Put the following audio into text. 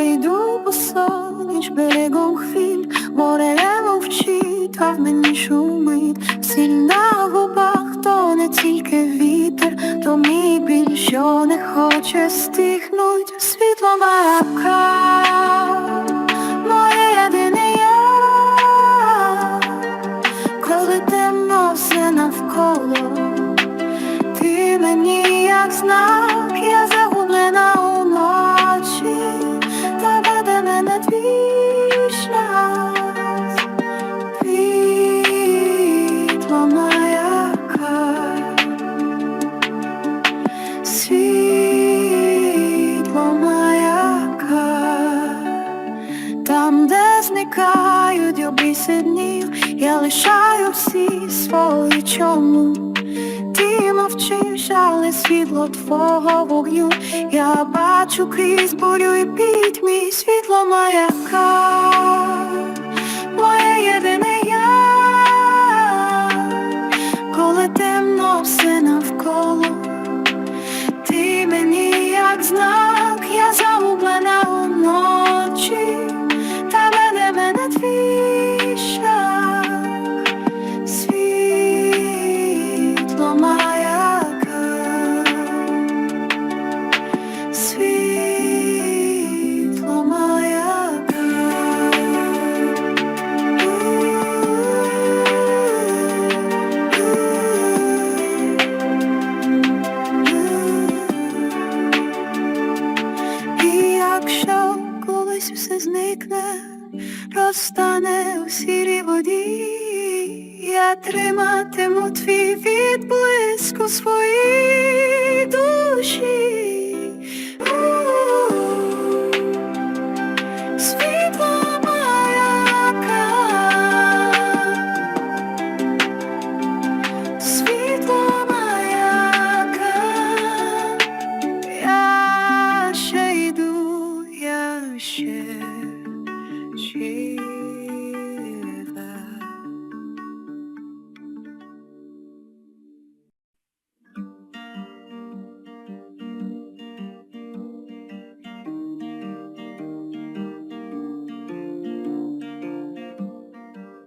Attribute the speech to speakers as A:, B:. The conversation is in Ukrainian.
A: йду босоніж берегом хвиль, море мовчить, а в мені шумить, сіль на губах, то не тільки вітер, то мій біль, що не хоче стихнуть, світло маяка, де зникають обіси днів, я лишаю всі свої чому. Ти мовчиш, але світло твого вогню. Я бачу крізь бурю і пітьмі світло маяка Моє єдине я. Коли темно все навколо. Ти мені як знак, зникне, розтане у сірій воді, я триматиму твій відблиск у своїй.